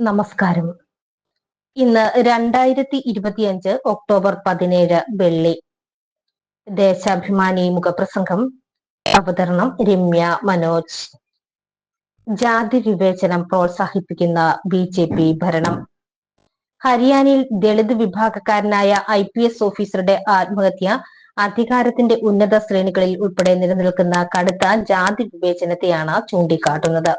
നമസ്കാരം. ഇന്ന് രണ്ടായിരത്തി ഇരുപത്തിയഞ്ച് ഒക്ടോബർ പതിനേഴ് വെള്ളി. ദേശാഭിമാനി മുഖപ്രസംഗം. അവതരണം രമ്യ മനോജ്. ജാതി വിവേചനം പ്രോത്സാഹിപ്പിക്കുന്ന ബി ജെ പി ഭരണം. ഹരിയാനയിൽ ദളിത് വിഭാഗക്കാരനായ ഐ പി എസ് ഓഫീസറുടെ ആത്മഹത്യ അധികാരത്തിന്റെ ഉന്നത ശ്രേണികളിൽ ഉൾപ്പെടെ നിലനിൽക്കുന്ന കടുത്ത ജാതി വിവേചനത്തെയാണ് ചൂണ്ടിക്കാട്ടുന്നത്.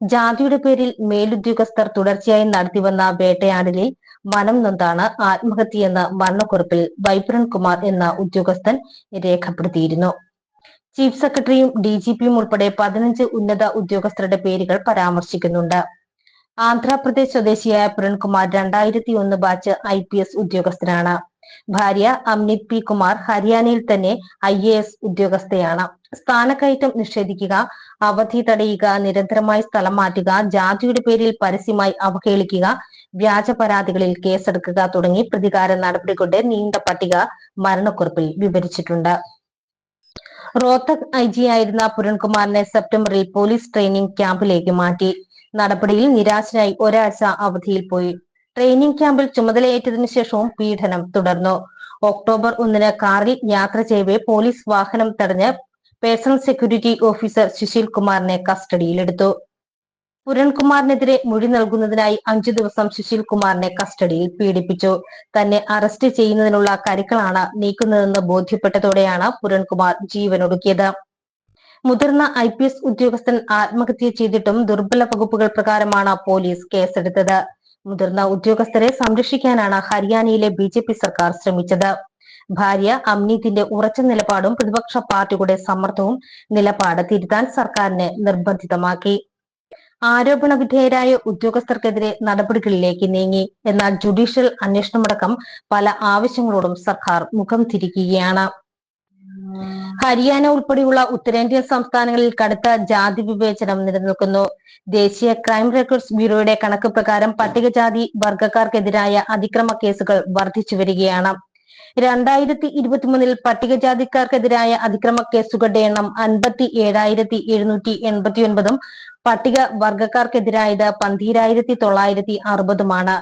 ജാതിയുടെ പേരിൽ മേലുദ്യോഗസ്ഥർ തുടർച്ചയായി നടത്തിവന്ന വേട്ടയാടലിൽ മനം നൊന്താണ് ആത്മഹത്യയെന്ന് മരണക്കുറിപ്പിൽ വൈബ്രൻ കുമാർ എന്ന ഉദ്യോഗസ്ഥൻ രേഖപ്പെടുത്തിയിരുന്നു. ചീഫ് സെക്രട്ടറിയും ഡി ജി പിയും ഉൾപ്പെടെ പതിനഞ്ച് ഉന്നത ഉദ്യോഗസ്ഥരുടെ പേരുകൾ പരാമർശിക്കുന്നുണ്ട്. ആന്ധ്രാപ്രദേശ് സ്വദേശിയായ പ്രൺകുമാർ രണ്ടായിരത്തി ഒന്ന് ബാച്ച് ഐ പി എസ് ഉദ്യോഗസ്ഥനാണ്. ഭാര്യ അമ്നി പി കുമാർ ഹരിയാനയിൽ തന്നെ ഐ എ എസ് ഉദ്യോഗസ്ഥയാണ്. സ്ഥാനക്കയറ്റം നിഷേധിക്കുക അവധി തടയുക നിരന്തരമായി സ്ഥലം മാറ്റുക ജാതിയുടെ പേരിൽ പരസ്യമായി അവഹേളിക്കുക വ്യാജ പരാതികളിൽ കേസെടുക്കുക തുടങ്ങി പ്രതികാര നടപടികളുടെ നീണ്ട പട്ടിക മരണക്കുറിപ്പിൽ വിവരിച്ചിട്ടുണ്ട്. റോത്തക് ഐ ജി ആയിരുന്ന പുരൺകുമാറിനെ സെപ്റ്റംബറിൽ പോലീസ് ട്രെയിനിംഗ് ക്യാമ്പിലേക്ക് മാറ്റി. നടപടിയിൽ നിരാശനായി ഒരാഴ്ച അവധിയിൽ പോയി. ട്രെയിനിംഗ് ക്യാമ്പിൽ ചുമതലയേറ്റതിനു ശേഷവും പീഡനം തുടർന്നു. ഒക്ടോബർ ഒന്നിന് കാറിൽ യാത്ര ചെയ്യവേ പോലീസ് വാഹനം തടഞ്ഞ് പേഴ്സണൽ സെക്യൂരിറ്റി ഓഫീസർ സുശീൽ കുമാറിനെ കസ്റ്റഡിയിലെടുത്തു. പുരൺകുമാറിനെതിരെ മൊഴി നൽകുന്നതിനായി അഞ്ചു ദിവസം സുശീൽ കുമാറിനെ കസ്റ്റഡിയിൽ പീഡിപ്പിച്ചു. തന്നെ അറസ്റ്റ് ചെയ്യുന്നതിനുള്ള കരുക്കളാണ് നീക്കുന്നതെന്ന് ബോധ്യപ്പെട്ടതോടെയാണ് പുരൺകുമാർ ജീവനൊടുക്കിയത്. മുതിർന്ന ഐ പി എസ് ഉദ്യോഗസ്ഥൻ ആത്മഹത്യ ചെയ്തിട്ടും ദുർബല വകുപ്പുകൾ പ്രകാരമാണ് പോലീസ് കേസെടുത്തത്. മുതിർന്ന ഉദ്യോഗസ്ഥരെ സംരക്ഷിക്കാനാണ് ഹരിയാനയിലെ ബി ജെ പി സർക്കാർ ശ്രമിച്ചത്. ഭാര്യ അമ്നീതിന്റെ ഉറച്ച നിലപാടും പ്രതിപക്ഷ പാർട്ടിയുടെ സമ്മർദ്ദവും നിലപാട് തിരുത്താൻ സർക്കാരിനെ നിർബന്ധിതമാക്കി. ആരോപണ വിധേയരായ ഉദ്യോഗസ്ഥർക്കെതിരെ നടപടികളിലേക്ക് നീങ്ങി. എന്നാൽ ജുഡീഷ്യൽ അന്വേഷണമടക്കം പല ആവശ്യങ്ങളോടും സർക്കാർ മുഖം തിരിക്കുകയാണ്. ഹരിയാന ഉൾപ്പെടെയുള്ള ഉത്തരേന്ത്യൻ സംസ്ഥാനങ്ങളിൽ കടുത്ത ജാതി വിവേചനം നിലനിൽക്കുന്നു. ദേശീയ ക്രൈം റെക്കോർഡ്സ് ബ്യൂറോയുടെ കണക്ക് പ്രകാരം പട്ടികജാതി വർഗക്കാർക്കെതിരായ അതിക്രമ കേസുകൾ വർദ്ധിച്ചു വരികയാണ്. രണ്ടായിരത്തി ഇരുപത്തിമൂന്നിൽ പട്ടികജാതിക്കാർക്കെതിരായ അതിക്രമ കേസുകളുടെ എണ്ണം അൻപത്തി ഏഴായിരത്തി എഴുന്നൂറ്റി എൺപത്തി ഒൻപതും പട്ടിക വർഗക്കാർക്കെതിരായത് പന്തീരായിരത്തി തൊള്ളായിരത്തി അറുപതുമാണ്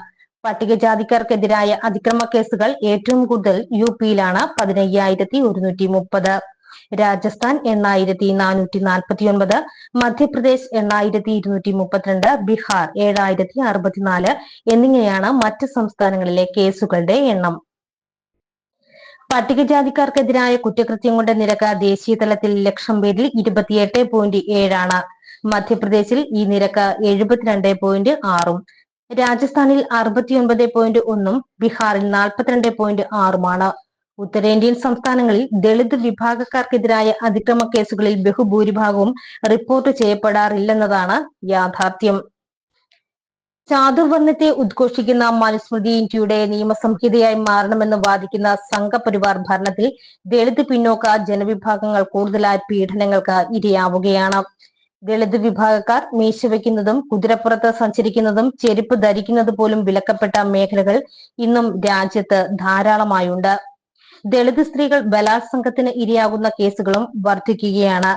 പട്ടികജാതിക്കാർക്കെതിരായ അതിക്രമ കേസുകൾ ഏറ്റവും കൂടുതൽ യു പിയിലാണ് പതിനയ്യായിരത്തി ഒരുന്നൂറ്റി മുപ്പത്. രാജസ്ഥാൻ എണ്ണായിരത്തി നാനൂറ്റി നാൽപ്പത്തി ഒൻപത് മധ്യപ്രദേശ് എണ്ണായിരത്തി ഇരുന്നൂറ്റി മുപ്പത്തിരണ്ട് ബീഹാർ ഏഴായിരത്തി അറുപത്തിനാല് എന്നിങ്ങനെയാണ് മറ്റ് സംസ്ഥാനങ്ങളിലെ കേസുകളുടെ എണ്ണം. പട്ടികജാതിക്കാർക്കെതിരായ കുറ്റകൃത്യങ്ങളുടെ നിരക്ക് ദേശീയ തലത്തിൽ ലക്ഷം പേരിൽ ഇരുപത്തിയെട്ട് പോയിന്റ് ഏഴാണ്. മധ്യപ്രദേശിൽ ഈ നിരക്ക് എഴുപത്തിരണ്ട് പോയിന്റ് ആറും രാജസ്ഥാനിൽ അറുപത്തിയൊൻപത് പോയിന്റ് ഒന്നും ബീഹാറിൽ നാൽപ്പത്തിരണ്ട് പോയിന്റ് ആറുമാണ്. ഉത്തരേന്ത്യൻ സംസ്ഥാനങ്ങളിൽ ദളിത് വിഭാഗക്കാർക്കെതിരായ അതിക്രമ കേസുകളിൽ ബഹുഭൂരിഭാഗവും റിപ്പോർട്ട് ചെയ്യപ്പെടാറില്ലെന്നതാണ് യാഥാർത്ഥ്യം. ചാതുർവർണത്തെ ഉദ്ഘോഷിക്കുന്ന മനുസ്മൃതി ഇന്ത്യയുടെ നിയമസംഹിതയായി മാറണമെന്ന് വാദിക്കുന്ന സംഘപരിവാർ ഭരണത്തിൽ ദളിത് പിന്നോക്ക ജനവിഭാഗങ്ങൾ കൂടുതലായി പീഡനങ്ങൾക്ക് ഇരയാവുകയാണ്. ദളിത് വിഭാഗക്കാർ മീശ വയ്ക്കുന്നതും കുതിരപ്പുറത്ത് സഞ്ചരിക്കുന്നതും ചെരുപ്പ് ധരിക്കുന്നത് പോലും വിലക്കപ്പെട്ട മേഖലകൾ ഇന്നും രാജ്യത്ത് ധാരാളമായുണ്ട്. ദളിത് സ്ത്രീകൾ ബലാത്സംഗത്തിന് ഇരയാകുന്ന കേസുകളും വർദ്ധിക്കുകയാണ്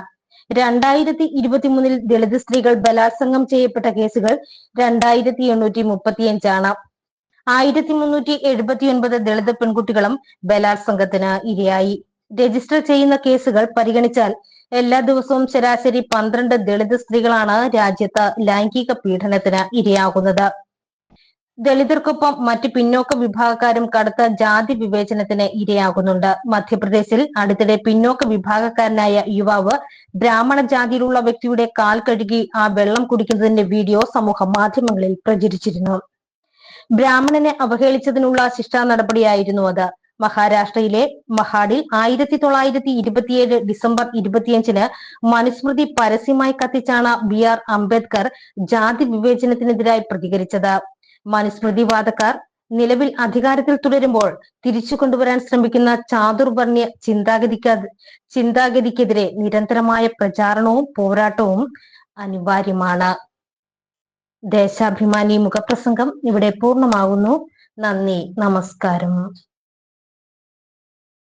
രണ്ടായിരത്തി ഇരുപത്തിമൂന്നിൽ ദളിത് സ്ത്രീകൾ ബലാത്സംഗം ചെയ്യപ്പെട്ട കേസുകൾ രണ്ടായിരത്തി എണ്ണൂറ്റി മുപ്പത്തിയഞ്ചാണ് ആയിരത്തി മുന്നൂറ്റി എഴുപത്തി ഒൻപത് ദളിത് പെൺകുട്ടികളും ബലാത്സംഗത്തിന് ഇരയായി. രജിസ്റ്റർ ചെയ്യുന്ന കേസുകൾ പരിഗണിച്ചാൽ എല്ലാ ദിവസവും ശരാശരി പന്ത്രണ്ട് ദളിത് സ്ത്രീകളാണ് രാജ്യത്ത് ലൈംഗിക പീഡനത്തിന് ഇരയാകുന്നത്. ദളിതർക്കൊപ്പം മറ്റ് പിന്നോക്ക വിഭാഗക്കാരും കടുത്ത ജാതി വിവേചനത്തിന് ഇരയാകുന്നുണ്ട്. മധ്യപ്രദേശിൽ അടുത്തിടെ പിന്നോക്ക വിഭാഗക്കാരനായ യുവാവ് ബ്രാഹ്മണ ജാതിയിലുള്ള വ്യക്തിയുടെ കാൽ കഴുകി ആ വെള്ളം കുടിക്കുന്നതിന്റെ വീഡിയോ സമൂഹ മാധ്യമങ്ങളിൽ പ്രചരിച്ചിരുന്നു. ബ്രാഹ്മണനെ അവഹേളിച്ചതിനുള്ള ശിക്ഷാ നടപടിയായിരുന്നു അത്. മഹാരാഷ്ട്രയിലെ മഹാഡിൽ ആയിരത്തി തൊള്ളായിരത്തി ഇരുപത്തിയേഴ് ഡിസംബർ ഇരുപത്തിയഞ്ചിന് മനുസ്മൃതി പരസ്യമായി കത്തിച്ചാണ് ബി ആർ അംബേദ്കർ ജാതി വിവേചനത്തിനെതിരായി പ്രതികരിച്ചത്. മനുസ്മൃതിവാദക്കാർ നിലവിൽ അധികാരത്തിൽ തുടരുമ്പോൾ തിരിച്ചു കൊണ്ടുവരാൻ ശ്രമിക്കുന്ന ചാതുർവർണ്യ ചിന്താഗതിക്ക് ചിന്താഗതിക്കെതിരെ നിരന്തരമായ പ്രചാരണവും പോരാട്ടവും അനിവാര്യമാണ്. ദേശാഭിമാനി മുഖപ്രസംഗം ഇവിടെ പൂർണമാകുന്നു. നന്ദി നമസ്കാരം.